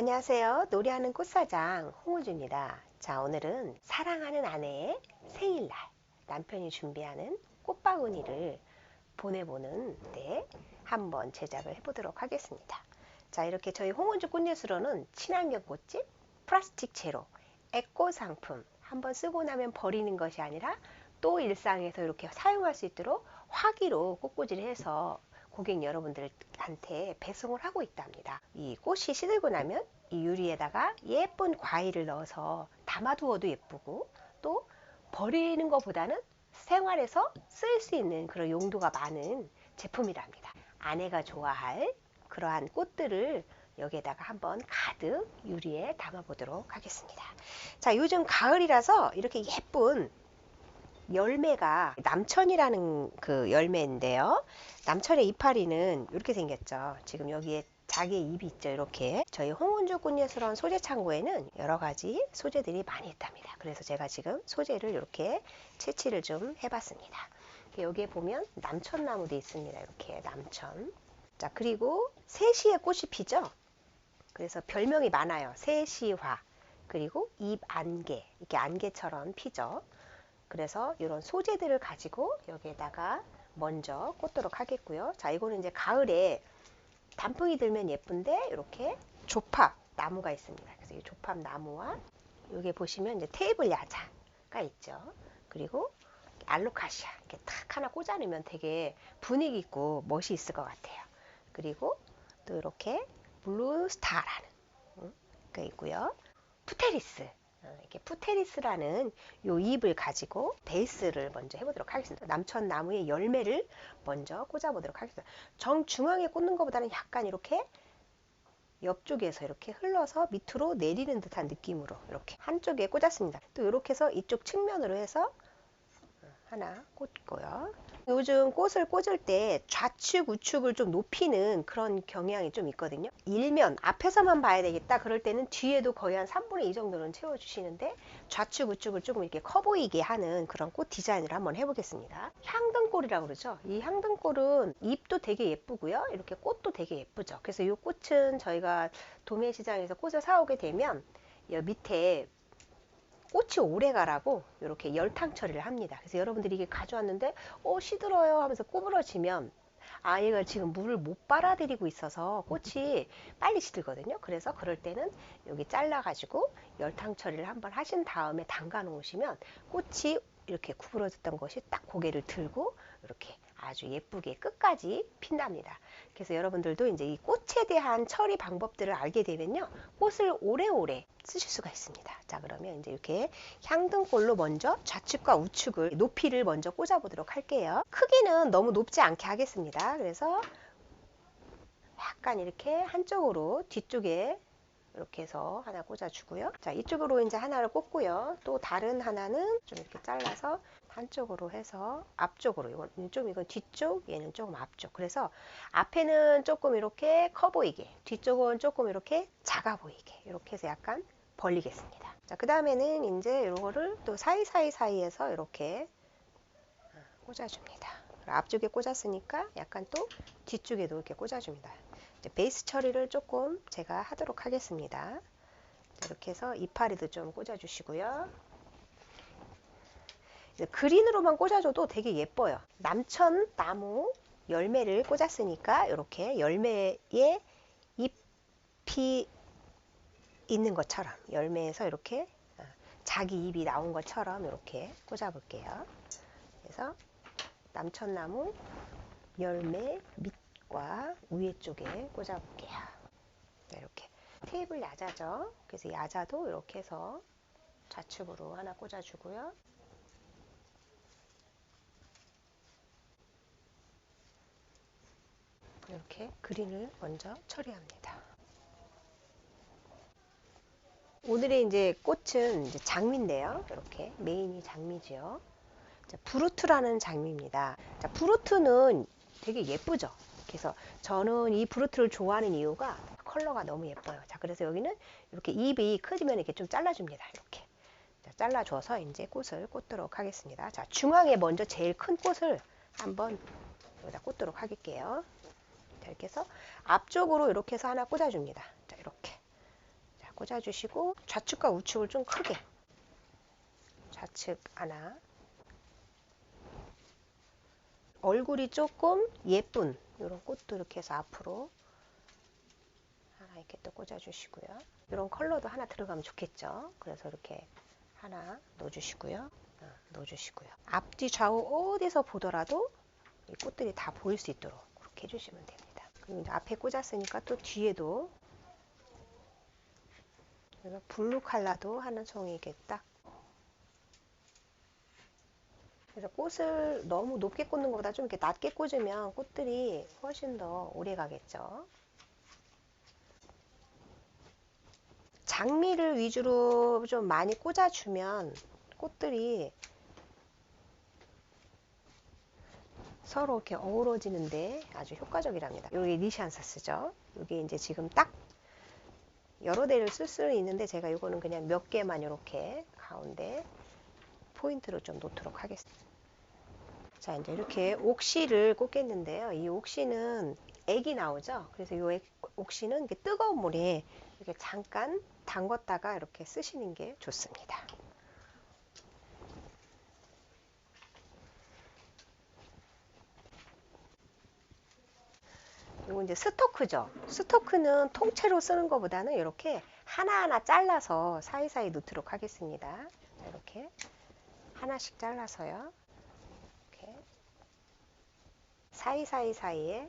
안녕하세요. 노래하는 꽃사장 홍우주입니다. 자, 오늘은 사랑하는 아내의 생일날 남편이 준비하는 꽃바구니를 보내보는 데 한번 제작을 해보도록 하겠습니다. 자, 이렇게 저희 홍우주 꽃예술원은 친환경 꽃집, 플라스틱 제로, 에코 상품 한번 쓰고 나면 버리는 것이 아니라 또 일상에서 이렇게 사용할 수 있도록 화기로 꽃꽂이를 해서 고객 여러분들한테 배송을 하고 있답니다. 이 꽃이 시들고 나면 이 유리에다가 예쁜 과일을 넣어서 담아두어도 예쁘고 또 버리는 것보다는 생활에서 쓸 수 있는 그런 용도가 많은 제품이랍니다. 아내가 좋아할 그러한 꽃들을 여기에다가 한번 가득 유리에 담아 보도록 하겠습니다. 자, 요즘 가을이라서 이렇게 예쁜 열매가 남천이라는 그 열매인데요. 남천의 이파리는 이렇게 생겼죠. 지금 여기에 자기의 입이 있죠. 이렇게 저희 홍은주 꽃예술원 소재 창고에는 여러 가지 소재들이 많이 있답니다. 그래서 제가 지금 소재를 이렇게 채취를 좀 해봤습니다. 여기에 보면 남천나무도 있습니다. 이렇게 남천. 자 그리고 세시의 꽃이 피죠. 그래서 별명이 많아요. 세시화 그리고 잎 안개 이렇게 안개처럼 피죠. 그래서 이런 소재들을 가지고 여기에다가 먼저 꽂도록 하겠고요. 자, 이거는 이제 가을에 단풍이 들면 예쁜데 이렇게 조팝 나무가 있습니다. 그래서 이 조팝 나무와 여기 보시면 이제 테이블 야자가 있죠. 그리고 알로카시아 이렇게 탁 하나 꽂아놓으면 되게 분위기 있고 멋이 있을 것 같아요. 그리고 또 이렇게 블루스타라는 게 있고요. 푸테리스 어, 이렇게 푸테리스라는 요 잎을 가지고 베이스를 먼저 해보도록 하겠습니다. 남천 나무의 열매를 먼저 꽂아보도록 하겠습니다. 정 중앙에 꽂는 것보다는 약간 이렇게 옆쪽에서 이렇게 흘러서 밑으로 내리는 듯한 느낌으로 이렇게 한쪽에 꽂았습니다. 또 이렇게 해서 이쪽 측면으로 해서 하나 꽂고요. 요즘 꽃을 꽂을 때 좌측 우측을 좀 높이는 그런 경향이 좀 있거든요. 일면 앞에서만 봐야 되겠다 그럴 때는 뒤에도 거의 한 3분의 2 정도는 채워주시는데 좌측 우측을 조금 이렇게 커 보이게 하는 그런 꽃 디자인을 한번 해보겠습니다. 향등골이라고 그러죠. 이 향등골은 잎도 되게 예쁘고요. 이렇게 꽃도 되게 예쁘죠. 그래서 이 꽃은 저희가 도매시장에서 꽃을 사오게 되면 밑에 꽃이 오래 가라고 이렇게 열탕 처리를 합니다. 그래서 여러분들이 이게 가져왔는데 어 시들어요 하면서 꼬부러지면 아이가 지금 물을 못 빨아들이고 있어서 꽃이 빨리 시들거든요. 그래서 그럴 때는 여기 잘라가지고 열탕 처리를 한번 하신 다음에 담가 놓으시면 꽃이 이렇게 구부러졌던 것이 딱 고개를 들고 이렇게 아주 예쁘게 끝까지 핀답니다. 그래서 여러분들도 이제 이 꽃에 대한 처리 방법들을 알게 되면요. 꽃을 오래오래 쓰실 수가 있습니다. 자, 그러면 이제 이렇게 향등골로 먼저 좌측과 우측을 높이를 먼저 꽂아 보도록 할게요. 크기는 너무 높지 않게 하겠습니다. 그래서 약간 이렇게 한쪽으로 뒤쪽에 이렇게 해서 하나 꽂아주고요. 자, 이쪽으로 이제 하나를 꽂고요. 또 다른 하나는 좀 이렇게 잘라서 한쪽으로 해서 앞쪽으로. 이건 좀 이건 뒤쪽 얘는 조금 앞쪽. 그래서 앞에는 조금 이렇게 커 보이게 뒤쪽은 조금 이렇게 작아 보이게. 이렇게 해서 약간 벌리겠습니다. 자그 다음에는 이제 이거를 또 사이사이 사이에서 이렇게 어, 꽂아줍니다. 앞쪽에 꽂았으니까 약간 또 뒤쪽에도 이렇게 꽂아줍니다. 베이스 처리를 조금 제가 하도록 하겠습니다. 이렇게 해서 이파리도 좀 꽂아주시고요 그린으로만 꽂아줘도 되게 예뻐요. 남천 나무 열매를 꽂았으니까 이렇게 열매에 잎이 있는 것처럼 열매에서 이렇게 어, 자기 잎이 나온 것처럼 이렇게 꽂아 볼게요. 그래서 남천나무 열매 밑과 위에 쪽에 꽂아 볼게요. 네, 이렇게 테이블 야자죠. 그래서 야자도 이렇게 해서 좌측으로 하나 꽂아 주고요. 이렇게 그린을 먼저 처리합니다. 오늘의 이제 꽃은 이제 장미인데요. 이렇게 메인이 장미지요. 자, 브루트라는 장미입니다. 자, 브루트는 되게 예쁘죠. 그래서 저는 이 브루트를 좋아하는 이유가 컬러가 너무 예뻐요. 자, 그래서 여기는 이렇게 잎이 크지면 이렇게 좀 잘라줍니다. 이렇게. 자, 잘라줘서 이제 꽃을 꽂도록 하겠습니다. 자, 중앙에 먼저 제일 큰 꽃을 한번 여기다 꽂도록 할게요. 이렇게 해서 앞쪽으로 이렇게 해서 하나 꽂아줍니다. 자, 이렇게. 꽂아주시고 좌측과 우측을 좀 크게 좌측 하나 얼굴이 조금 예쁜 이런 꽃도 이렇게 해서 앞으로 하나 이렇게 또 꽂아주시고요. 이런 컬러도 하나 들어가면 좋겠죠. 그래서 이렇게 하나 넣어주시고요. 어, 넣어주시고요. 앞뒤 좌우 어디서 보더라도 이 꽃들이 다 보일 수 있도록 그렇게 해주시면 됩니다. 이제 앞에 꽂았으니까 또 뒤에도 블루 하나 송이 이렇게 딱 그래서 꽃을 너무 높게 꽂는 것보다 좀 이렇게 낮게 꽂으면 꽃들이 훨씬 더 오래 가겠죠. 장미를 위주로 좀 많이 꽂아주면 꽃들이 서로 이렇게 어우러지는데 아주 효과적이랍니다. 여기 니샨사스죠. 여기 이제 지금 딱 여러 대를 쓸 수는 있는데 제가 이거는 그냥 몇 개만 이렇게 가운데 포인트로 좀 놓도록 하겠습니다. 자, 이제 이렇게 옥시를 꽂겠는데요. 이 옥시는 액이 나오죠. 그래서 이 옥시는 뜨거운 물에 이렇게 잠깐 담궜다가 이렇게 쓰시는 게 좋습니다. 이거 이제 스토크죠. 스토크는 통째로 쓰는 것보다는 이렇게 하나하나 잘라서 사이사이 넣도록 하겠습니다. 이렇게 하나씩 잘라서요. 이렇게 사이사이 사이에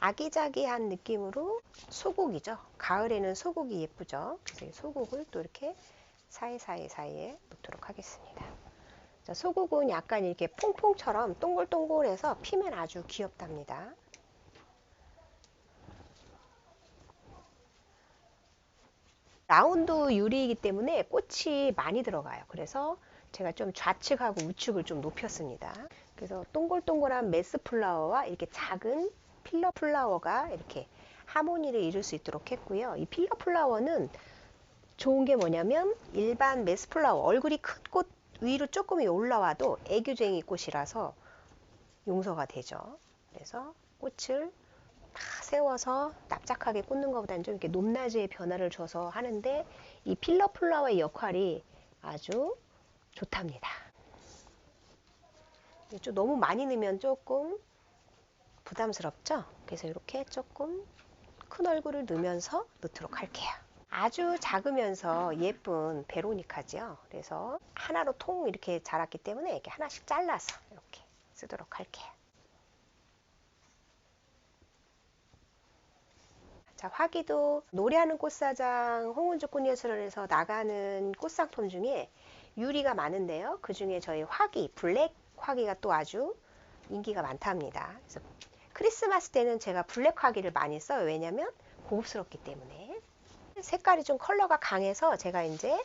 아기자기한 느낌으로 소국이죠. 가을에는 소국이 예쁘죠. 그래서 소국을 또 이렇게 사이사이 사이에 놓도록 하겠습니다. 자, 소국은 약간 이렇게 퐁퐁처럼 동글동글해서 피면 아주 귀엽답니다. 라운드 유리이기 때문에 꽃이 많이 들어가요. 그래서 제가 좀 좌측하고 우측을 좀 높였습니다. 그래서 동글동글한 메스 플라워와 이렇게 작은 필러 플라워가 이렇게 하모니를 이룰 수 있도록 했고요. 이 필러 플라워는 좋은 게 뭐냐면 일반 메스 플라워 얼굴이 큰 꽃 위로 조금 올라와도 애교쟁이 꽃이라서 용서가 되죠. 그래서 꽃을 다 세워서 납작하게 꽂는 것보다는 좀 이렇게 높낮이의 변화를 줘서 하는데 이 필러 플라워의 역할이 아주 좋답니다. 좀 너무 많이 넣으면 조금 부담스럽죠? 그래서 이렇게 조금 큰 얼굴을 넣으면서 넣도록 할게요. 아주 작으면서 예쁜 베로니카죠. 그래서 하나로 통 이렇게 자랐기 때문에 이렇게 하나씩 잘라서 이렇게 쓰도록 할게요. 자, 화기도 노래하는 꽃사장 홍은주 꽃예술원에서 나가는 꽃상품 중에 유리가 많은데요. 그 중에 저희 화기, 블랙 화기가 또 아주 인기가 많답니다. 그래서 크리스마스 때는 제가 블랙 화기를 많이 써요. 왜냐면 고급스럽기 때문에. 색깔이 좀 컬러가 강해서 제가 이제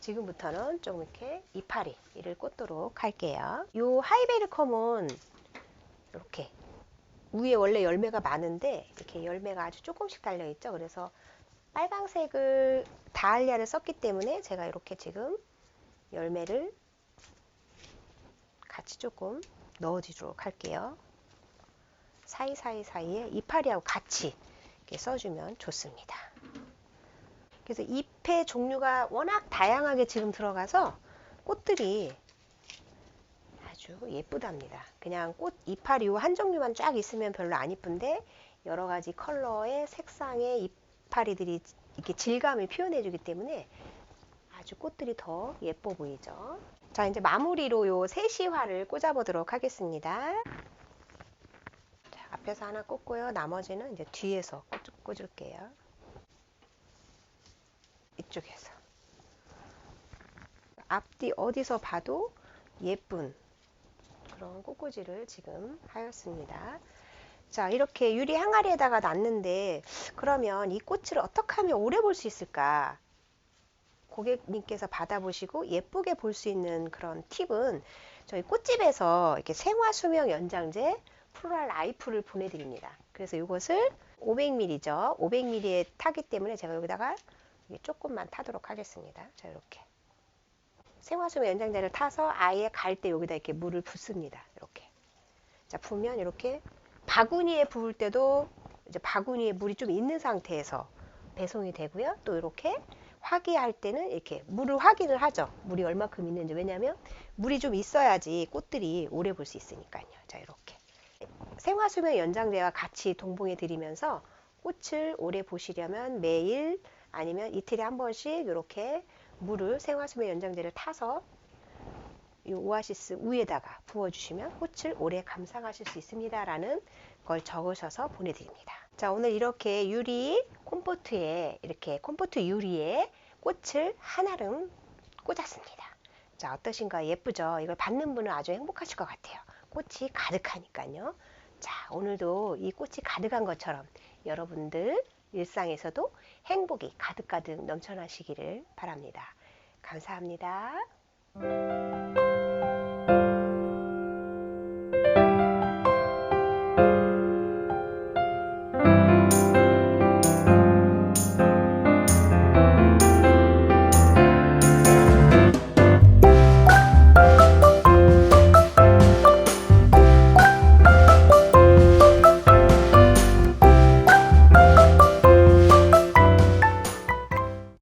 지금부터는 좀 이렇게 이파리를 꽂도록 할게요. 이 하이베리컴은 이렇게 위에 원래 열매가 많은데 이렇게 열매가 아주 조금씩 달려 있죠. 그래서 빨강색을 다알리아를 썼기 때문에 제가 이렇게 지금 열매를 같이 조금 넣어주도록 할게요. 사이사이 사이에 이파리하고 같이 써주면 좋습니다. 그래서 잎의 종류가 워낙 다양하게 지금 들어가서 꽃들이 아주 예쁘답니다. 그냥 꽃 이파리 한 종류만 쫙 있으면 별로 안 이쁜데 여러 가지 컬러의 색상의 이파리들이 이렇게 질감을 표현해 주기 때문에 아주 꽃들이 더 예뻐 보이죠. 자 이제 마무리로 요 세시화를 꽂아 보도록 하겠습니다. 앞에서 하나 꽂고요. 나머지는 이제 뒤에서 꽂, 을게요 이쪽에서. 앞뒤 어디서 봐도 예쁜 그런 꽃꽂이를 지금 하였습니다. 자, 이렇게 유리 항아리에다가 놨는데 그러면 이 꽃을 어떻게 하면 오래 볼 수 있을까? 고객님께서 받아보시고 예쁘게 볼 수 있는 그런 팁은 저희 꽃집에서 이렇게 생화 수명 연장제 플로랄 라이프를 보내드립니다. 그래서 이것을 500ml죠. 500ml에 타기 때문에 제가 여기다가 조금만 타도록 하겠습니다. 자 이렇게 생화수면 연장자를 타서 아예 갈 때 여기다 이렇게 물을 붓습니다. 이렇게 자 부으면 이렇게 바구니에 부을 때도 이제 바구니에 물이 좀 있는 상태에서 배송이 되고요. 또 이렇게 화기할 때는 이렇게 물을 확인을 하죠. 물이 얼마큼 있는지. 왜냐하면 물이 좀 있어야지 꽃들이 오래 볼 수 있으니까요. 자, 이렇게. 생화수명 연장제와 같이 동봉해 드리면서 꽃을 오래 보시려면 매일 아니면 이틀에 한 번씩 이렇게 물을 생화수명 연장제를 타서 이 오아시스 위에다가 부어주시면 꽃을 오래 감상하실 수 있습니다 라는 걸 적으셔서 보내드립니다. 자 오늘 이렇게 유리 콤포트에 이렇게 콤포트 유리에 꽃을 한아름 꽂았습니다. 자 어떠신가요? 예쁘죠? 이걸 받는 분은 아주 행복하실 것 같아요. 꽃이 가득하니까요. 자 오늘도 이 꽃이 가득한 것처럼 여러분들 일상에서도 행복이 가득가득 넘쳐나시기를 바랍니다. 감사합니다.